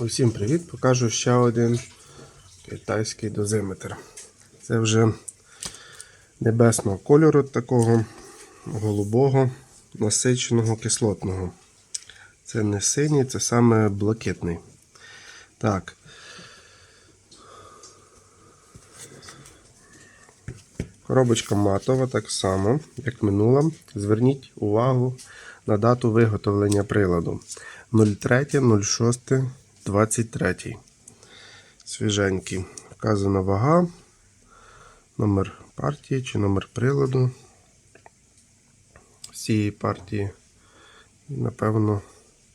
Усім привіт! Покажу ще один китайський дозиметр. Це вже небесного кольору, такого голубого, насиченого, кислотного. Це не синій, це саме блакитний. Так. Коробочка матова, так само, як минула. Зверніть увагу на дату виготовлення приладу 03.06.23. Свіженький. Вказана вага, номер партії чи номер приладу з цієї партії. І, напевно,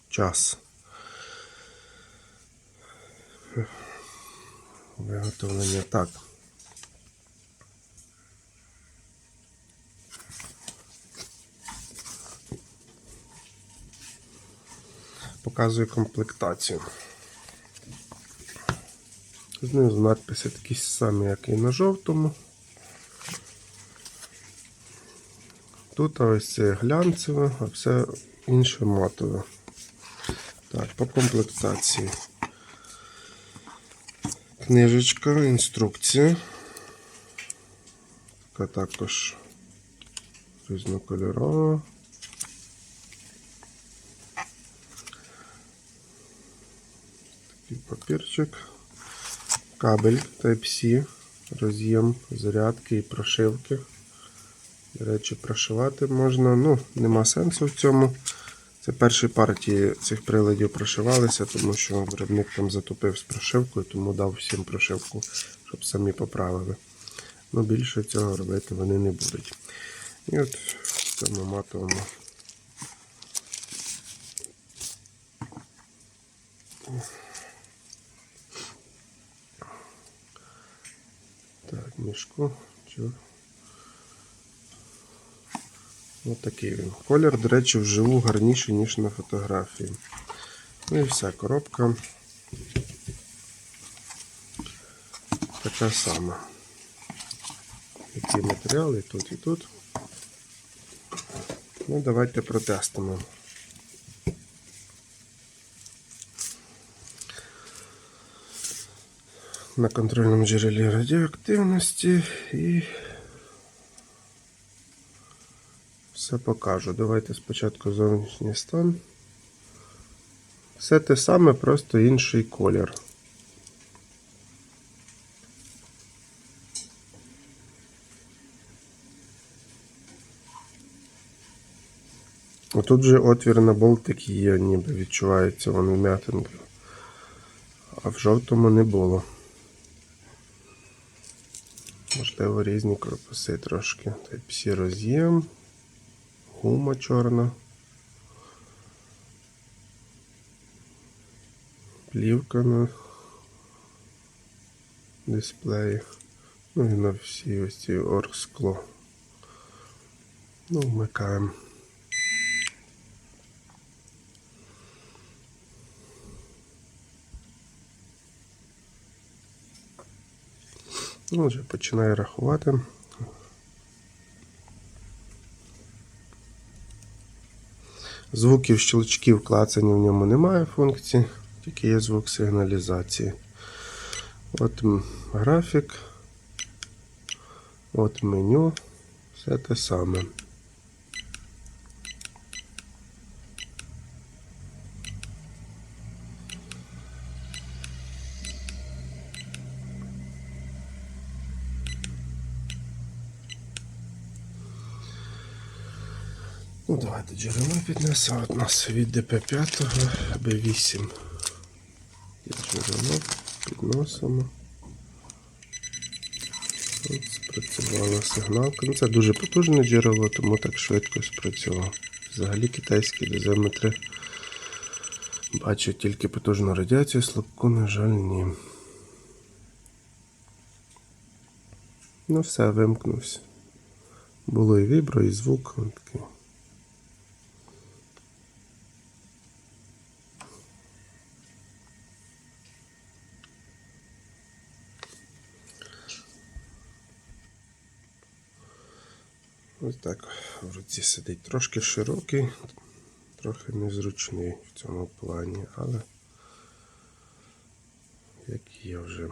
час. Виготовлення так. Показую комплектацію. Знизу надписи такі самі, як і на жовтому. Тут ось це глянцеве, а все інше матове. Так, по комплектації. Книжечка, інструкція. Така також різнокольорова. Такий папірчик. Кабель Type-C, роз'єм зарядки і прошивки. До речі, прошивати можна, ну, нема сенсу в цьому. Це перші партії цих приладів прошивалися, тому що виробник там затупив з прошивкою, тому дав всім прошивку, щоб самі поправили. Ну, більше цього робити вони не будуть. І от в цьому матовому. Так, мішку. Ось такий він. Колір, до речі, вживу гарніший, ніж на фотографії. Ну і вся коробка. Така сама. Які матеріали тут і тут. Ну, давайте протестимо. На контрольному джерелі радіоактивності і все покажу. Давайте спочатку зовнішній стан. Все те саме, просто інший колір. Отут же отвір на болтик є, ніби відчувається воно вм'ятинка. А в жовтому не було. Можливо, різні корпуси трошки. Type-C роз'єм, гума чорна. Плівка на дисплеї. Ну і на всі ось ці оргскло. Ну, вмикаємо. Ну, вже починає рахувати. Звуків щелчків клацання в ньому немає функції, тільки є звук сигналізації. От графік, от меню, все те саме. Ну, давайте джерело піднесемо. От нас від ДП5 Б8. Є джерело підносимо. От спрацювала сигналка. Ну, це дуже потужне джерело, тому так швидко спрацював. Взагалі китайські дозиметри бачать тільки потужну радіацію, слабку, на жаль, ні. Ну все, вимкнувся. Було і вібро, і звук. такий. Ось так в руці сидить трошки широкий, трохи незручний в цьому плані, але як є вже.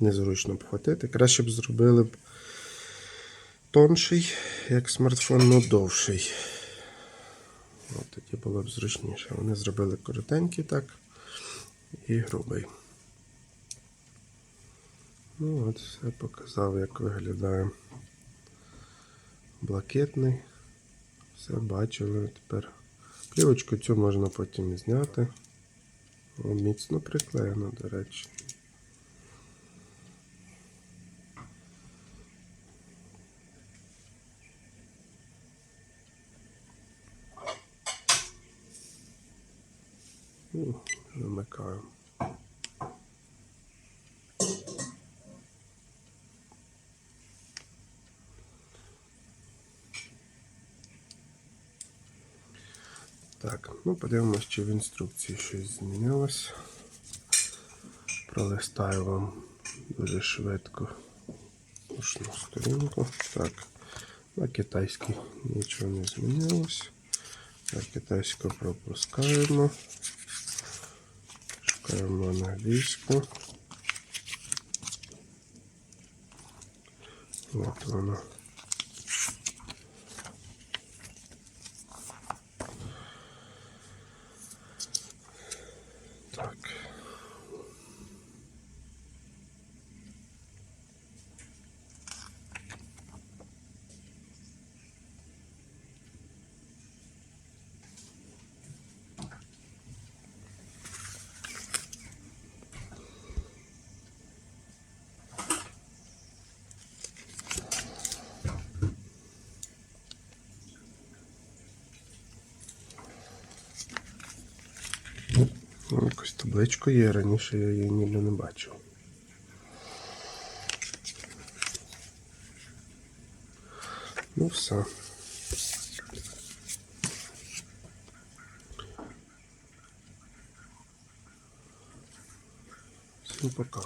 Незручно обхватити. Краще б зробили б тонший, як смартфон, але довший. От тоді було б зручніше. Вони зробили коротенький так і грубий. Ну от, все показав, як виглядає блакитний. Все бачили тепер. Плівочку цю можна потім зняти. О, міцно приклеєно, до речі. Ну, Вимикаю. Так, ну подивимось, чи в інструкції щось змінилось. Пролистаю вам дуже швидко кожну сторінку. Так, на китайській нічого не змінилось. На китайську пропускаємо. Шукаємо англійську. От вона. Так. Ну, Якось табличку є, раніше я її ніби не бачив. Ну все. Всім пока.